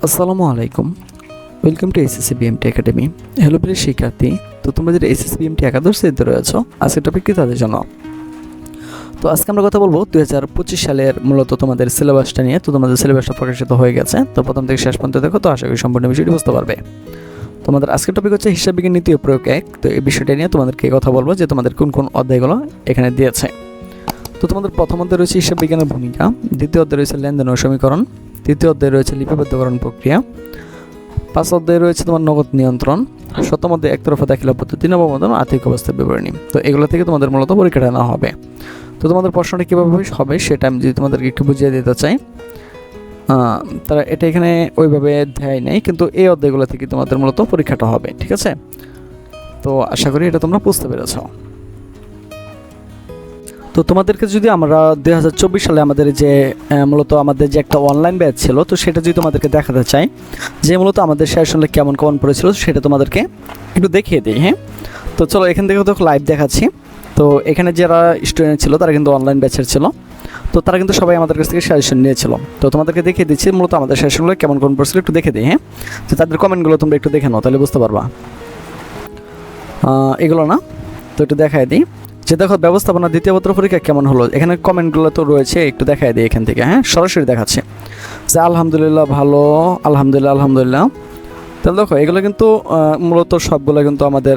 আসসালামু আলাইকুম। Welcome to SSC BMT academy hello প্রিয় শিক্ষার্থী। তো তোমরা যেটা এসএসসি বিএমটি একাদশ শ্রেণীতে রয়েছো, আজকের টপিক কি তাদের জন্য? তো আজকে আমরা কথা বলব দুই হাজার পঁচিশ সালের মূলত তোমাদের সিলেবাসটা নিয়ে। তো তোমাদের সিলেবাসটা প্রকাশিত হয়ে গেছে। তো প্রথম থেকে শেষ পর্যন্ত দেখো, তো আশা করি সম্পূর্ণ বিষয়টি বুঝতে পারবে। তোমাদের আজকের টপিক হচ্ছে হিসাব বিজ্ঞান নীতি প্রয়োগ এক। তো এই বিষয়টা নিয়ে তোমাদেরকে কথা বলব যে তোমাদের কোন কোন অধ্যায়গুলো এখানে দিয়েছে। তো তোমাদের প্রথম অধ্যায় রয়েছে হিসাব বিজ্ঞানের ভূমিকা। দ্বিতীয় অধ্যায় রয়েছে লেনদেন ও সমীকরণ। তৃতীয় অধ্যায় রয়েছে লিপিবদ্ধকরণ প্রক্রিয়া। পাঁচ অধ্যায় রয়েছে তোমার নগদ নিয়ন্ত্রণ। সপ্তম অধ্যায় একতরফা দাখিলা পদ্ধতি নবম অধ্যায় আর্থিক অবস্থার বিবরণী। তো এগুলো থেকে তোমাদের মূলত পরীক্ষাটা নেওয়া হবে। তো তোমাদের প্রশ্নটা কীভাবে হবে সেটা আমি যদি তোমাদেরকে একটু বুঝিয়ে দিতে চাই তারা এটা এখানে ওইভাবে দেয় নেই, কিন্তু এই অধ্যায়গুলো থেকে তোমাদের মূলত পরীক্ষাটা হবে, ঠিক আছে? তো আশা করি এটা তোমরা বুঝতে পেরেছ। তো তোমাদেরকে যদি আমরা দুই হাজার চব্বিশ সালে আমাদের যে মূলত আমাদের যে একটা অনলাইন ব্যাচ ছিল, তো সেটা যদি তোমাদেরকে দেখাতে চাই, যে মূলত আমাদের শেষ শুনলে কেমন কেমন পড়েছিল সেটা তোমাদেরকে একটু দেখিয়ে দিই হ্যাঁ? তো চলো, এখান থেকে তো লাইভ দেখাচ্ছি। তো এখানে যারা স্টুডেন্ট ছিল, তারা কিন্তু অনলাইন ব্যাচের ছিল। তো তারা কিন্তু সবাই আমাদের কাছ থেকে সাজেশন নিয়েছিল। তো তোমাদেরকে দেখিয়ে দিচ্ছি, মূলত আমাদের সেশনগুলো কেমন কেমন পড়ছিল, একটু দেখে দিই হ্যাঁ? তো তাদের কমেন্টগুলো তোমরা একটু দেখে নাও, তাহলে বুঝতে পারবা। এগুলো না? তো একটু দেখায় দিই। যে দেখো ব্যবস্থাপনা দ্বিতীয় পত্র পরীক্ষা কেমন হলো? এখানে কমেন্টগুলো তো রয়েছে, একটু দেখায় দিই এখান থেকে হ্যাঁ? সরাসরি দেখাচ্ছে। যে আলহামদুলিল্লাহ ভালো, আলহামদুলিল্লাহ আলহামদুলিল্লাহ। তাহলে দেখো, এগুলো কিন্তু মূলত সবগুলো কিন্তু আমাদের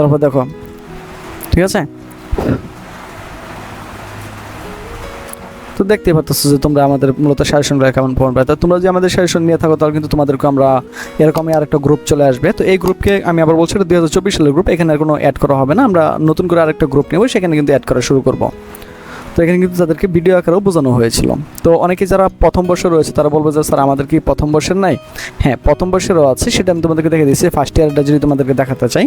তারপর দেখো, ঠিক আছে? তো দেখতেই পাচ্ছ যে তোমরা আমাদের মূলত সাজেশনগুলো কেমন পড়বে তো তোমরা যদি আমাদের সাজেশন নিয়ে থাকো, তাহলে কিন্তু তোমাদেরকে আমরা এরকমই আরেকটা গ্রুপ চলে আসবে। তো এই গ্রুপকে আমি আবার বলছি দুই হাজার চব্বিশ সালের গ্রুপ এখানে আর কোনো অ্যাড করা হবে না। আমরা নতুন করে আরেকটা গ্রুপ নেব, সেখানে কিন্তু অ্যাড করা শুরু করব। তো এখানে কিন্তু তাদেরকে ভিডিও আকারেও বোঝানো হয়েছিল। তো অনেকে যারা প্রথম বর্ষে রয়েছে, তারা বলবে যে, স্যার, আমাদের কি প্রথম বর্ষের নাই? হ্যাঁ প্রথম বর্ষেরও আছে, সেটা আমি তোমাদেরকে দেখে দিয়েছি। ফার্স্ট ইয়ারটা যদি তোমাদেরকে দেখাতে চাই।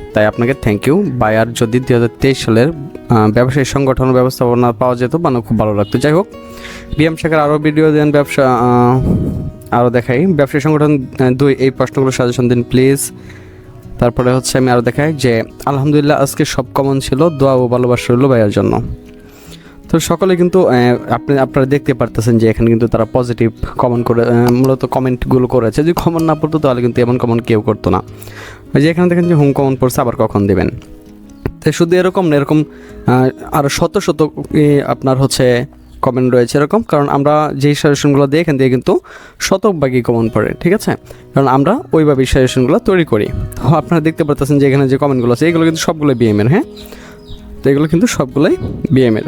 তাই আপনাকে থ্যাংক ইউ বায়ার যদি দুই হাজার তেইশ সালের ব্যবসায়ী সংগঠন ব্যবস্থাপনা পাওয়া যেত মানে খুব ভালো লাগতো। যাই হোক, বিএম শেখার আরও ভিডিও দেন, ব্যবসা আরও দেখাই। ব্যবসায়ী সংগঠন দুই, এই প্রশ্নগুলো সাজেশন দিন প্লিজ তারপরে হচ্ছে আমি আরও দেখাই যে, আলহামদুলিল্লাহ আজকে সব কমন ছিল, দোয়া ও ভালোবাসা রইল ভাইয়ার জন্য। তো সকলে কিন্তু আপনি, আপনারা দেখতে পারতেছেন যে এখানে কিন্তু তারা পজিটিভ কমন করে মূলত কমেন্টগুলো করেছে। যদি কমন না পড়তো, তাহলে কিন্তু এমন কমন কেউ করতো না। ওই যে এখানে দেখেন যে হোম কমন পড়ছে, আবার কখন দেবেন? তো শুধু এরকম না, এরকম আরও শত শত আপনার হচ্ছে কমেন্ট রয়েছে এরকম, কারণ আমরা যেই সাজেশনগুলো দিই এখান থেকে কিন্তু শতভাগই কমন পড়ে, ঠিক আছে? কারণ আমরা ওইভাবেই সাজেশনগুলো তৈরি করি। তো আপনারা দেখতে পারতেছেন যে এখানে যে কমেন্টগুলো আছে, এগুলো কিন্তু সবগুলো বিএমের হ্যাঁ? তো এগুলো কিন্তু সবগুলোই বিএমের